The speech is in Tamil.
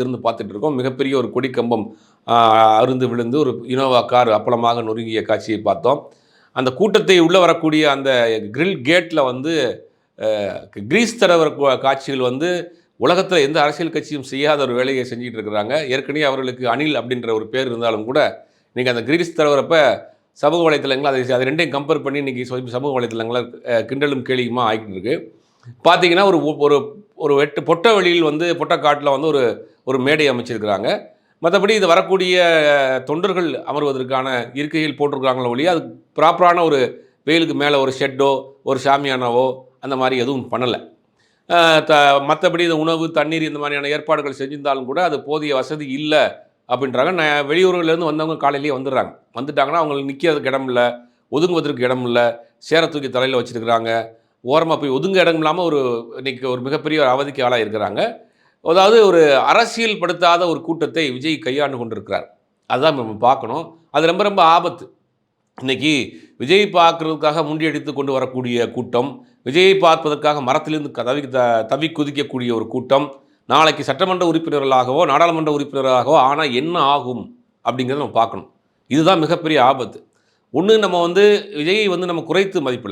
திறந்து பார்த்துட்டு இருக்கோம். மிகப்பெரிய ஒரு கொடிக்கம்பம் அருந்து விழுந்து ஒரு இனோவா கார் அப்பளமாக நொறுங்கிய காட்சியை பார்த்தோம். அந்த கூட்டத்தை உள்ளே வரக்கூடிய அந்த கிரில் கேட்டில் வந்து கிரீஸ் தரவர் காட்சிகள் வந்து உலகத்தில் எந்த அரசியல் கட்சியும் செய்யாத ஒரு வேலையை செஞ்சுட்டு இருக்கிறாங்க. ஏற்கனவே அவர்களுக்கு அனில் அப்படின்ற ஒரு பேர் இருந்தாலும் கூட நீங்கள் அந்த கிரீஸ் தரவரப்ப சமூக வலைத்தளங்கள் அதை அது ரெண்டையும் கம்பேர் பண்ணி இன்றைக்கி சமூக வலைத்தளங்களை கிண்டலும் கேலியுமா ஆகிட்டு இருக்கு. பார்த்தீங்கன்னா ஒரு ஒரு ஒரு வெட்டு பொட்ட வழியில் வந்து பொட்டக்காட்டில் வந்து ஒரு ஒரு மேடை அமைச்சிருக்கிறாங்க. மற்றபடி இது வரக்கூடிய தொண்டர்கள் அமர்வதற்கான இருக்கைகள் போட்டிருக்காங்களோ ஒழிய அது ப்ராப்பரான ஒரு வெயிலுக்கு மேலே ஒரு ஷெட்டோ ஒரு ஷாமியானாவோ அந்த மாதிரி எதுவும் பண்ணலை. த மற்றபடி இந்த உணவு தண்ணீர் இந்த மாதிரியான ஏற்பாடுகள் செஞ்சிருந்தாலும் கூட அது போதிய வசதி இல்லை அப்படின்றாங்க. நான் வெளியூர்கள்லேருந்து வந்தவங்க காலையிலேயே வந்துடுறாங்க. வந்துட்டாங்கன்னா அவங்களுக்கு நிற்கிறதுக்கு இடம் இல்லை ஒதுங்குவதற்கு இடம் இல்லை சேர தூக்கி தலையில் வச்சுருக்கிறாங்க. ஓரமாக போய் ஒதுங்க இடம் இல்லாமல் ஒரு இன்றைக்கி ஒரு மிகப்பெரிய ஒரு அவதிக்கு ஆளாக இருக்கிறாங்க அதாவது ஒரு அரசியல் படுத்தாத ஒரு கூட்டத்தை விஜய் கையாண்டு கொண்டிருக்கிறார். அதுதான் நம்ம பார்க்கணும். அது ரொம்ப ரொம்ப ஆபத்து. இன்னைக்கு விஜய் பார்க்குறதுக்காக முண்டியடித்து கொண்டு வரக்கூடிய கூட்டம் விஜயை பார்ப்பதற்காக மரத்திலிருந்து க- தவி த தவி குதிக்கக்கூடிய ஒரு கூட்டம் நாளைக்கு சட்டமன்ற உறுப்பினர்களாகவோ நாடாளுமன்ற உறுப்பினராகவோ ஆனால் என்ன ஆகும் அப்படிங்கிறத நம்ம பார்க்கணும். இதுதான் மிகப்பெரிய ஆபத்து. ஒன்று நம்ம வந்து விஜயை வந்து நம்ம குறைத்து மதிப்பில்லை